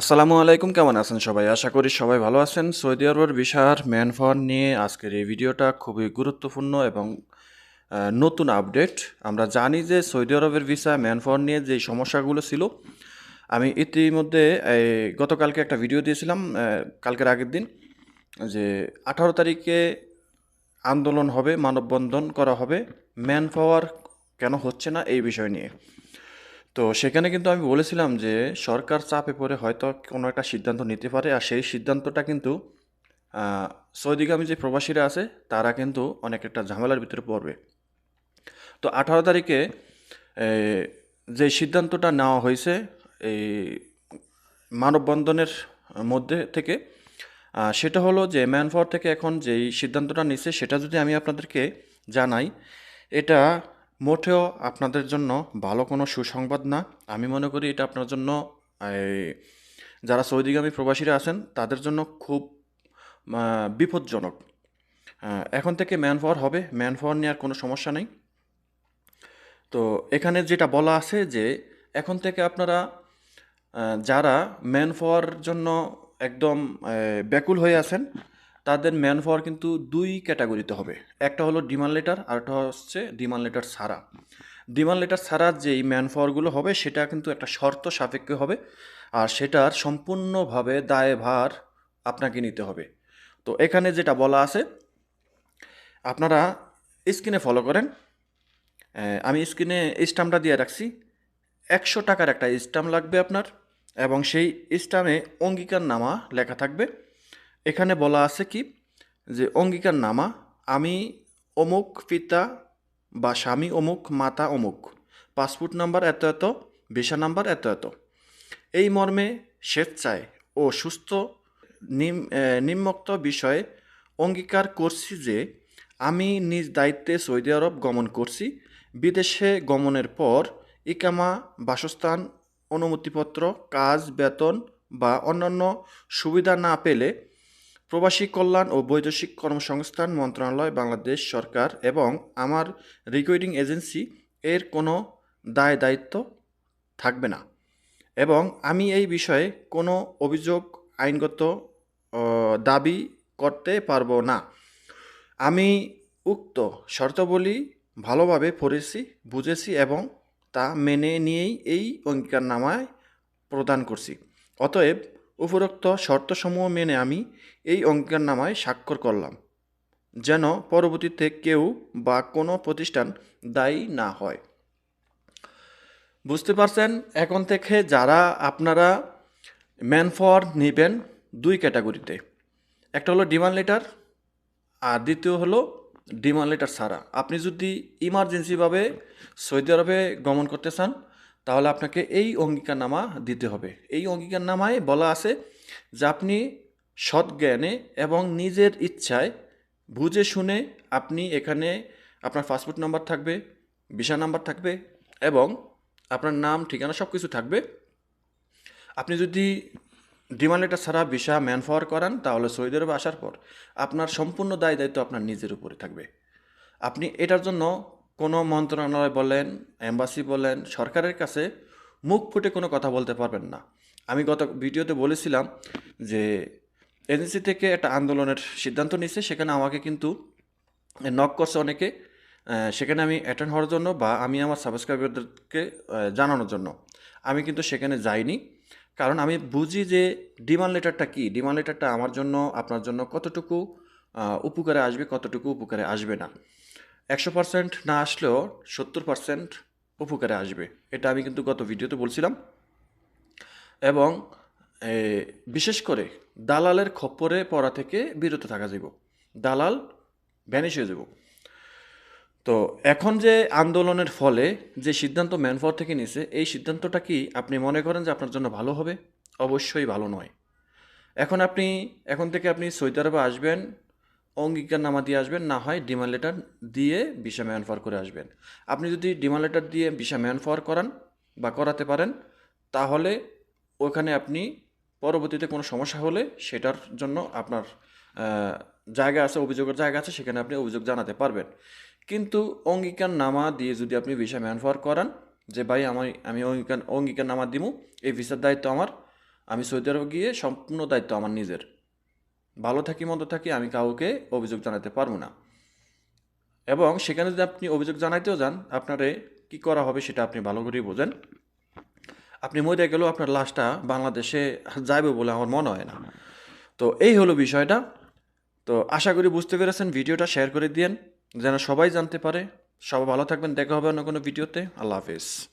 আসসালামু আলাইকুম, কেমন আছেন সবাই? আশা করি সবাই ভালো আছেন। সৌদি আরবের ভিসার ম্যান নিয়ে আজকের এই ভিডিওটা খুবই গুরুত্বপূর্ণ এবং নতুন আপডেট। আমরা জানি যে সৌদি আরবের ভিসা ম্যান নিয়ে যে সমস্যাগুলো ছিল, আমি ইতিমধ্যে গতকালকে একটা ভিডিও দিয়েছিলাম কালকের আগের দিন, যে আঠারো তারিখে আন্দোলন হবে, মানববন্ধন করা হবে। ম্যান পাওয়ার কেন হচ্ছে না এই বিষয় নিয়ে। তো সেখানে কিন্তু আমি বলেছিলাম যে সরকার চাপে পড়ে হয়তো কোনো একটা সিদ্ধান্ত নিতে পারে আর সেই সিদ্ধান্তটা কিন্তু সৌদিগামী যে প্রবাসীরা আছে, তারা কিন্তু অনেক একটা ঝামেলার ভিতরে পড়বে। তো আঠারো তারিখে যে সিদ্ধান্তটা নেওয়া হয়েছে এই মানববন্ধনের মধ্যে থেকে সেটা হলো যে ম্যানফর থেকে এখন যেই সিদ্ধান্তটা নিচ্ছে সেটা যদি আমি আপনাদেরকে জানাই, এটা মোটেও আপনাদের জন্য ভালো কোনো সুসংবাদ না। আমি মনে করি এটা আপনার জন্য যারা সৌদিগামী প্রবাসীরা আছেন, তাদের জন্য খুব বিপজ্জনক। এখন থেকে ম্যান পাওয়ার হবে। ম্যান পাওয়ার নিয়ে আর কোনো সমস্যা নেই। তো এখানে যেটা বলা আছে যে, এখন থেকে আপনারা যারা ম্যান পাওয়ার জন্য একদম ব্যাকুল হয়ে আছেন তাদের ম্যান পাওয়ার কিন্তু দুই ক্যাটাগরিতে হবে। একটা হলো ডিমান্ড লেটার আর একটা হচ্ছে ডিমান্ড লেটার ছাড়া। ডিমান্ড লেটার ছাড়া যেই ম্যান পাওয়ারগুলো হবে, সেটা কিন্তু একটা শর্ত সাপেক্ষে হবে আর সেটার সম্পূর্ণভাবে দায়ভার আপনাকে নিতে হবে। তো এখানে যেটা বলা আছে, আপনারা স্ক্রিনে ফলো করেন। আমি স্ক্রিনে স্টাম্পটা দিয়ে রাখছি। একশো টাকার একটা স্টাম্প লাগবে আপনার এবং সেই স্টামে অঙ্গীকার নামা লেখা থাকবে। এখানে বলা আছে কি? যে অঙ্গীকার নামা আমি অমুক পিতা বা স্বামী অমুক মাতা অমুক। পাসপোর্ট নাম্বার এত এত ভিসা নাম্বার এত এত। এই মর্মে স্বেচ্ছায় ও সুস্থ নিম আহ, নিম্নোক্ত বিষয়ে অঙ্গীকার করছি যে আমি নিজ দায়িত্বে সৌদি আরব গমন করছি। বিদেশে গমনের পর ইকামা বাসস্থান অনুমতিপত্র কাজ বেতন বা অন্যান্য সুবিধা না পেলে প্রবাসী কল্যাণ ও বৈদেশিক কর্মসংস্থান মন্ত্রণালয়, বাংলাদেশ সরকার এবং আমার রিক্রুটিং এজেন্সি এর কোনো দায় দায়িত্ব থাকবে না। এবং আমি এই বিষয়ে কোনো অভিযোগ আইনগত দাবি করতে পারব না। আমি উক্ত শর্তাবলী ভালোভাবে পড়েছি, বুঝেছি এবং তা মেনে নিয়েই এই অঙ্গীকারনামায় প্রদান করছি। অতএব উপরোক্ত শর্তসমূহ মেনে আমি এই অঙ্গীকারনামায় স্বাক্ষর করলাম, যেন পরবর্তীতে কেউ বা কোনো প্রতিষ্ঠান দায়ী না হয়। বুঝতে পারছেন, এখন থেকে যারা আপনারা ম্যান ফর নেবেন দুই ক্যাটাগরিতে, একটা হলো ডিমান্ড লেটার আর দ্বিতীয় হলো ডিমান্ড লেটার ছাড়া। আপনি যদি ইমার্জেন্সিভাবে সৌদি আরবে গমন করতে চান তাহলে আপনাকে এই অঙ্গীকারনামা দিতে হবে। এই অঙ্গীকারনামায় বলা আছে যে আপনি সৎ জ্ঞানে এবং নিজের ইচ্ছায় বুঝে শুনে আপনি এখানে আপনার পাসপোর্ট নাম্বার থাকবে, ভিসা নাম্বার থাকবে এবং আপনার নাম, ঠিকানা সব কিছু থাকবে। আপনি যদি ডিমান্ড লেটার ছাড়া ভিসা ম্যান পাওয়ার করান, তাহলে সৌদি আরবে আসার পর আপনার সম্পূর্ণ দায় দায়িত্ব আপনার নিজের উপরে থাকবে। আপনি এটার জন্য কোনো মন্ত্রণালয় বলেন, এম্বাসি বলেন, সরকারের কাছে মুখ ফুটে কোনো কথা বলতে পারবেন না। আমি গত ভিডিওতে বলেছিলাম যে এজেন্সি থেকে একটা আন্দোলনের সিদ্ধান্ত নিচ্ছে সেখানে আমাকে কিন্তু নক করছে অনেকে সেখানে আমি অ্যাটেন্ড হওয়ার জন্য বা আমি আমার সাবস্ক্রাইবারদেরকে জানানোর জন্য। আমি কিন্তু সেখানে যাইনি, কারণ আমি বুঝি যে ডিমান্ড লেটারটা কী? ডিমান্ড লেটারটা আমার জন্য, আপনার জন্য কতটুকু উপকারে আসবে, কতটুকু উপকারে আসবে না। একশো পার্সেন্ট না আসলেও সত্তর পার্সেন্ট উপকারে আসবে। এটা আমি কিন্তু গত ভিডিওতে বলছিলাম। এবং বিশেষ করে দালালের খপ্পরে পড়া থেকে বিরত থাকা যাব দালাল ভ্যানিশ হয়ে যাব তো এখন যে আন্দোলনের ফলে যে সিদ্ধান্ত ম্যানফর থেকে নিছে, এই সিদ্ধান্তটা কি আপনি মনে করেন যে আপনার জন্য ভালো হবে? অবশ্যই ভালো নয়। এখন আপনি, এখন থেকে আপনি সৌদি আসবেন অঙ্গীকারনামা দিয়ে আসবেন, না হয় ডিমান্ড লেটার দিয়ে ভিসা ম্যানফার করে আসবেন। আপনি যদি ডিমান্ড লেটার দিয়ে ভিসা ম্যানফার করান বা করাতে পারেন, তাহলে ওখানে আপনি পরবর্তীতে কোনো সমস্যা হলে সেটার জন্য আপনার জায়গা আছে, অভিযোগের জায়গা আছে, সেখানে আপনি অভিযোগ জানাতে পারবেন। কিন্তু অঙ্গীকার নামা দিয়ে যদি আপনি ভিসা ম্যানফার করান, যে ভাই আমি আমি অঙ্গীকার অঙ্গীকার নামা দিব এই ভিসার দায়িত্ব আমার, আমি সৌদি আরব গিয়ে সম্পূর্ণ দায়িত্ব আমার নিজের। ভালো থাকি, মন্দ থাকি, আমি কাউকে অভিযোগ জানাতে পারব না। এবং সেখানে যদি আপনি অভিযোগ জানাইতেও যান, আপনারে কি করা হবে সেটা আপনি ভালো করেই বোঝেন। আপনি মরে গেলেও আপনার লাশটা বাংলাদেশে যাবে বলে আমার মনে হয় না। তো এই হলো বিষয়টা। তো আশা করি বুঝতে পেরেছেন, ভিডিওটা শেয়ার করে দিয়েন, যেন সবাই জানতে পারে। সবাই ভালো থাকবেন, দেখা হবে অন্য কোনো ভিডিওতে। আল্লাহ হাফিজ।